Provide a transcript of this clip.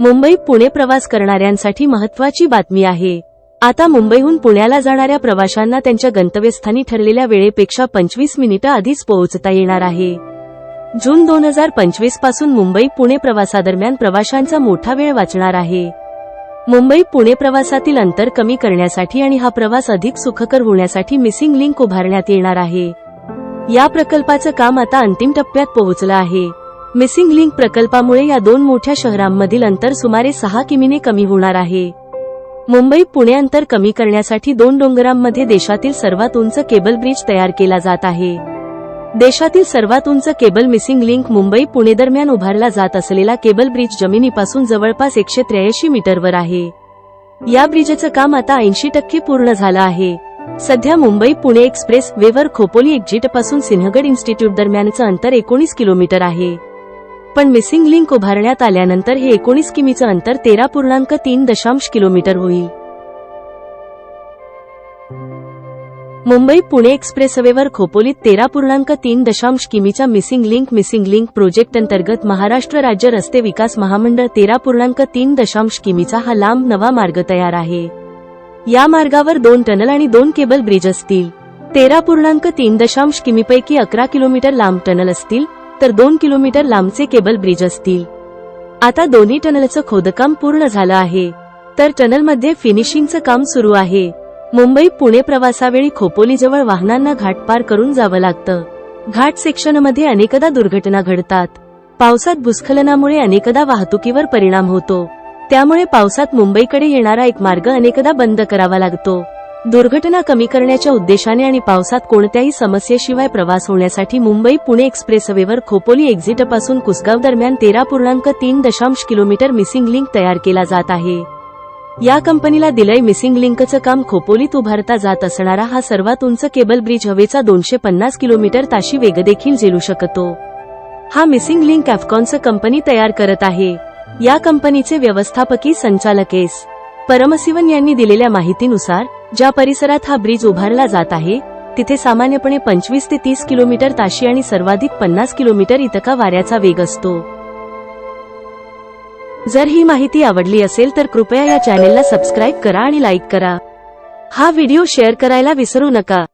मुंबई पुणे प्रवास करणाऱ्यांसाठी महत्वाची बातमी आहे. आता मुंबईहून पुण्याला जाणाऱ्या प्रवाशांना त्यांच्या गंतव्यस्थानी ठरलेल्या वेळेपेक्षा पंचवीस मिनिटं आधीच पोहोचता येणार आहे. जून दोन हजार पंचवीसपासून मुंबई पुणे प्रवासादरम्यान प्रवाशांचा मोठा वेळ वाचणार आहे. मुंबई पुणे प्रवासातील अंतर कमी करण्यासाठी आणि हा प्रवास अधिक सुखकर होण्यासाठी मिसिंग लिंक उभारण्यात येणार आहे. या प्रकल्पाचं काम आता अंतिम टप्प्यात पोहोचलं आहे. मिसिंग लिंक प्रकल्पामुळे या दोन मोठ्या शहरांमधील अंतर सुमारे सहा किमीने कमी होणार आहे. मुंबई पुणे अंतर कमी करण्यासाठी दोन डोंगरांमध्ये देशातील सर्वात उंच केबल ब्रिज तयार केला जात आहे. देशातील सर्वात उंच cable missing link Mumbai Pune दरम्यान उभारला जात असलेला केबल ब्रिज जमिनीपासून जवळपास एकशे त्र्याऐंशी मीटरवर आहे. या ब्रिजचं काम आता ऐंशी टक्के पूर्ण झालं आहे. सध्या मुंबई पुणे एक्सप्रेस वेवर खोपोली एक्झिटपासून सिंहगड इन्स्टिट्यूट दरम्यानचं अंतर एकोणीस किलोमीटर आहे. पण मिसिंग लिंक उभारण्यात आल्यानंतर हे एकोणीस किमीचं अंतर तेरा पूर्णांक तीन दशांश किलोमीटर होईल. मुंबई पुणे एक्सप्रेसवेवर खोपोलीत तेरा पूर्णांक तीन दशांश किमीच्या missing link missing link project अंतर्गत महाराष्ट्र राज्य रस्ते विकास महामंडळ तेरा पूर्णांक तीन दशांश किमीचा हा लांब नवा मार्ग तयार आहे. या मार्गावर दोन टनल आणि दोन केबल ब्रिज असतील. तेरा पूर्णांक तीन दशांश किमीपैकी अकरा किलोमीटर लांब टनल असतील. तर दोन किलोमीटर लांबचे केबल ब्रिज असतील. आता दोन्ही टनलचं खोदकाम पूर्ण झालं आहे. तर टनलमध्ये फिनिशिंगचं काम सुरू आहे. मुंबई पुणे प्रवासावेळी खोपोलीजवळ वाहनांना घाट पार करून जावं लागतं. घाट सेक्शनमध्ये अनेकदा दुर्घटना घडतात. पावसात भूस्खलनामुळे अनेकदा वाहतुकीवर परिणाम होतो. त्यामुळे पावसात मुंबईकडे येणारा एक मार्ग अनेकदा बंद करावा लागतो. दुर्घटना कमी करण्याच्या उद्देशाने आणि पावसात कोणत्याही समस्येशिवाय प्रवास होण्यासाठी मुंबई पुणे एक्सप्रेसवेवर खोपोली एक्झिटपासून कुसगाव दरम्यान तेरा पूर्णांक तीन दशांश किलोमीटर मिसिंग लिंक तयार केला जात आहे. या कंपनीला दिलंय मिसिंग लिंकचं काम खोपोलीत उभारता जात असणारा हा सर्वात उंच केबल ब्रिज हवेचा दोनशे पन्नास किलोमीटर ताशी वेग देखील झेलू शकतो. हा मिसिंग लिंक अफकॉनचं कंपनी तयार करत आहे. या कंपनीचे व्यवस्थापकीय संचालक एस. परमसिवन यांनी दिलेल्या माहितीनुसार ज्या परिसरात हा ब्रिज उभारला जात आहे तिथे सामान्यपणे पंचवीस ते तीस किलोमीटर ताशी आणि सर्वाधिक पन्नास किलोमीटर इतका वाऱ्याचा वेग असतो. जर ही माहिती आवडली असेल तर कृपया या चॅनेलला सबस्क्राईब करा आणि लाईक करा. हा व्हिडिओ शेअर करायला विसरू नका.